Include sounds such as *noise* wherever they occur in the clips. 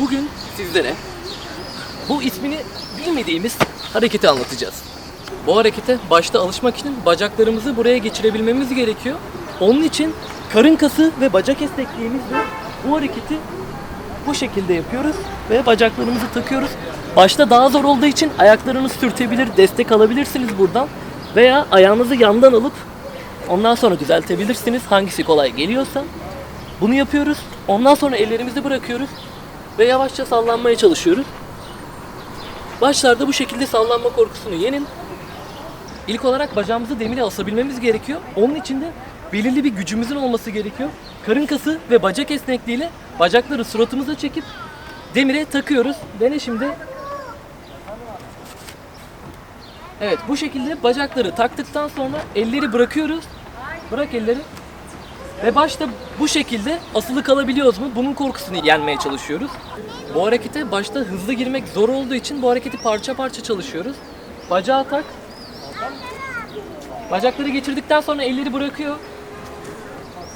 Bugün sizlere bu ismini bilmediğimiz hareketi anlatacağız. Bu harekete başta alışmak için bacaklarımızı buraya geçirebilmemiz gerekiyor. Onun için karın kası ve bacak esnekliğimizle bu hareketi bu şekilde yapıyoruz ve bacaklarımızı takıyoruz. Başta daha zor olduğu için ayaklarınızı sürtebilir, destek alabilirsiniz buradan. Veya ayağınızı yandan alıp ondan sonra düzeltebilirsiniz hangisi kolay geliyorsa. Bunu yapıyoruz. Ondan sonra ellerimizi bırakıyoruz ve yavaşça sallanmaya çalışıyoruz. Başlarda bu şekilde sallanma korkusunu yenin. İlk olarak bacağımızı demire asabilmemiz gerekiyor. Onun için de belirli bir gücümüzün olması gerekiyor. Karın kası ve bacak esnekliğiyle bacakları suratımıza çekip demire takıyoruz. Dene şimdi. Evet bu şekilde bacakları taktıktan sonra elleri bırakıyoruz. Bırak elleri. Ve başta bu şekilde asılı kalabiliyoruz mu? Bunun korkusunu yenmeye çalışıyoruz. Bu harekete başta hızlı girmek zor olduğu için bu hareketi parça parça çalışıyoruz. Bacağı tak. Bacakları geçirdikten sonra elleri bırakıyor.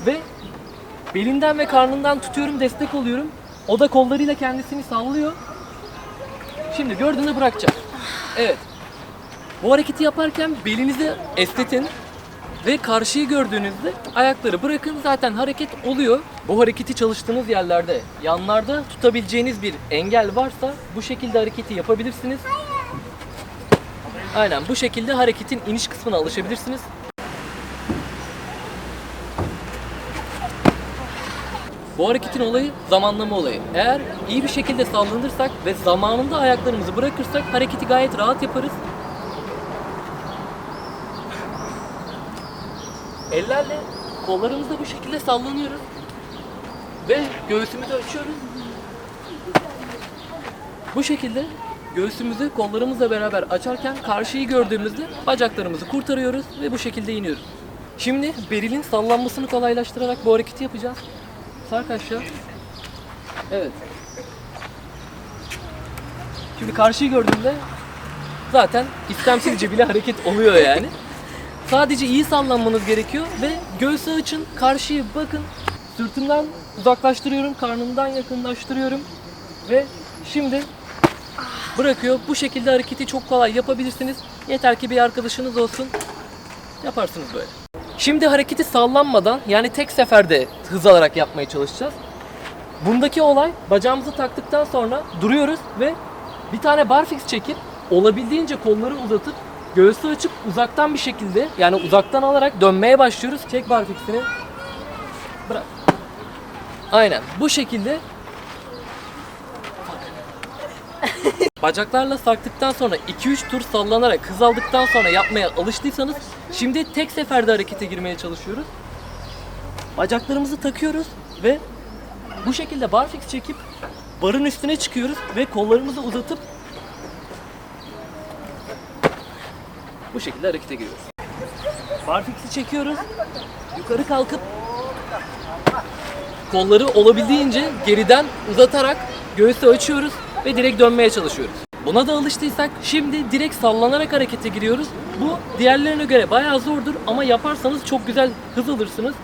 Ve belinden ve karnından tutuyorum, destek oluyorum. O da kollarıyla kendisini sallıyor. Şimdi gördüğünde bırakacak. Evet. Bu hareketi yaparken belinizi esnetin ve karşıyı gördüğünüzde ayakları bırakın zaten hareket oluyor. Bu hareketi çalıştığınız yerlerde yanlarda tutabileceğiniz bir engel varsa bu şekilde hareketi yapabilirsiniz. Aynen bu şekilde hareketin iniş kısmına alışabilirsiniz. Bu hareketin olayı zamanlama olayı. Eğer iyi bir şekilde sallanırsak ve zamanında ayaklarımızı bırakırsak hareketi gayet rahat yaparız. Ellerle kollarımızda bu şekilde sallanıyoruz. Ve göğsümüzü açıyoruz. Bu şekilde göğsümüzü kollarımızla beraber açarken karşıyı gördüğümüzde bacaklarımızı kurtarıyoruz ve bu şekilde iniyoruz. Şimdi berilin sallanmasını kolaylaştırarak bu hareketi yapacağız. Sark aşağı. Evet. Şimdi karşıyı gördüğümde zaten istemsizce bile hareket oluyor yani. Sadece iyi sallanmanız gerekiyor ve göğsü açın, karşıyı bakın. Sırtımdan uzaklaştırıyorum, karnımdan yakınlaştırıyorum ve şimdi bırakıyor. Bu şekilde hareketi çok kolay yapabilirsiniz. Yeter ki bir arkadaşınız olsun. Yaparsınız böyle. Şimdi hareketi sallanmadan yani tek seferde hız alarak yapmaya çalışacağız. Bundaki olay bacağımızı taktıktan sonra duruyoruz ve bir tane barfix çekip olabildiğince kolları uzatıp göğsü açıp uzaktan bir şekilde yani uzaktan alarak dönmeye başlıyoruz. Çek barfixini. Bırak. Aynen bu şekilde *laughs* Bacaklarla sarktıktan sonra 2-3 tur sallanarak hız aldıktan sonra yapmaya alıştıysanız şimdi tek seferde harekete girmeye çalışıyoruz. Bacaklarımızı takıyoruz ve bu şekilde barfix çekip barın üstüne çıkıyoruz ve kollarımızı uzatıp bu şekilde harekete giriyoruz. Barfix'i çekiyoruz. Yukarı kalkıp kolları olabildiğince geriden uzatarak göğsü açıyoruz ve direkt dönmeye çalışıyoruz. Buna da alıştıysak şimdi direkt sallanarak harekete giriyoruz. Bu diğerlerine göre bayağı zordur ama yaparsanız çok güzel hız alırsınız.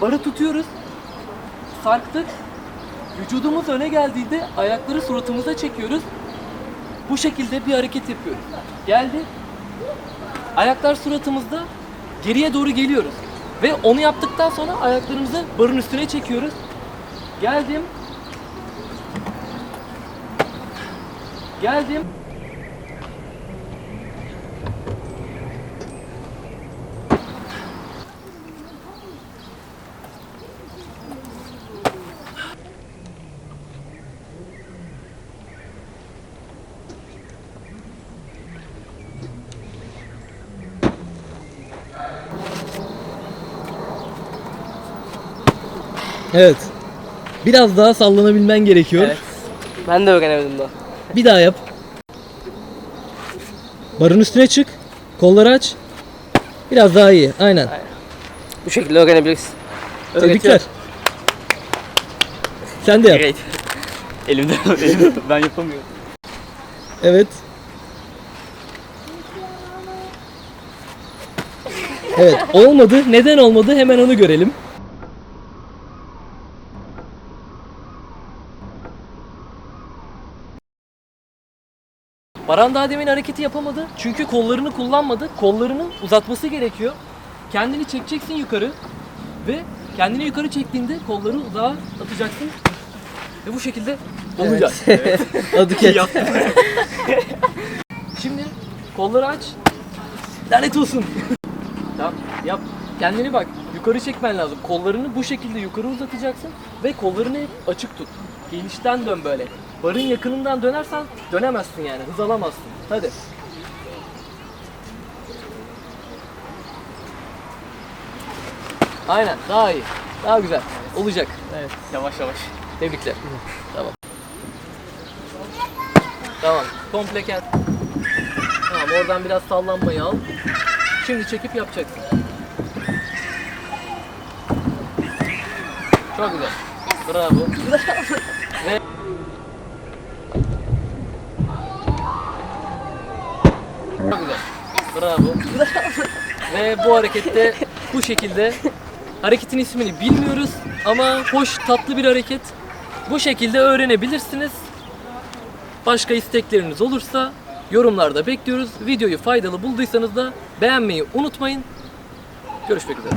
Barı tutuyoruz. Sarktık. Vücudumuz öne geldiğinde ayakları suratımıza çekiyoruz. Bu şekilde bir hareket yapıyoruz. Geldi. Ayaklar suratımızda geriye doğru geliyoruz. Ve onu yaptıktan sonra ayaklarımızı barın üstüne çekiyoruz. Geldim. Geldim. Evet. Biraz daha sallanabilmen gerekiyor. Evet. Ben de öğrenemedim daha. Bir daha yap. Barın üstüne çık. Kolları aç. Biraz daha iyi. Aynen. Bu şekilde öğrenebiliriz. Tebrikler. Sen de yap. Great. *laughs* Elimde, elimde ben yapamıyorum. Evet. Evet olmadı. Neden olmadı? Hemen onu görelim. Baran daha demin hareketi yapamadı. Çünkü kollarını kullanmadı. Kollarını uzatması gerekiyor. Kendini çekeceksin yukarı. Ve kendini yukarı çektiğinde kolları uzağa atacaksın. Ve bu şekilde olacak. Adı ket. *laughs* Yaptım. Şimdi kolları aç. Lanet olsun. tamam yap. Kendini bak. Yukarı çekmen lazım. Kollarını bu şekilde yukarı uzatacaksın. Ve kollarını hep açık tut. Genişten dön böyle. Barın yakınından dönersen dönemezsin yani. Hız alamazsın. Hadi. Aynen. Daha iyi. Daha güzel. Olacak. Evet. Yavaş yavaş. Tebrikler. Tamam. Tamam. Komple kel. Tamam oradan biraz sallanmayı al. Şimdi çekip yapacaksın. Çok güzel. Bravo. Ve *laughs* Çok güzel. Bravo. Ve bu harekette bu şekilde hareketin ismini bilmiyoruz ama hoş tatlı bir hareket. Bu şekilde öğrenebilirsiniz. Başka istekleriniz olursa yorumlarda bekliyoruz. Videoyu faydalı bulduysanız da beğenmeyi unutmayın. Görüşmek üzere.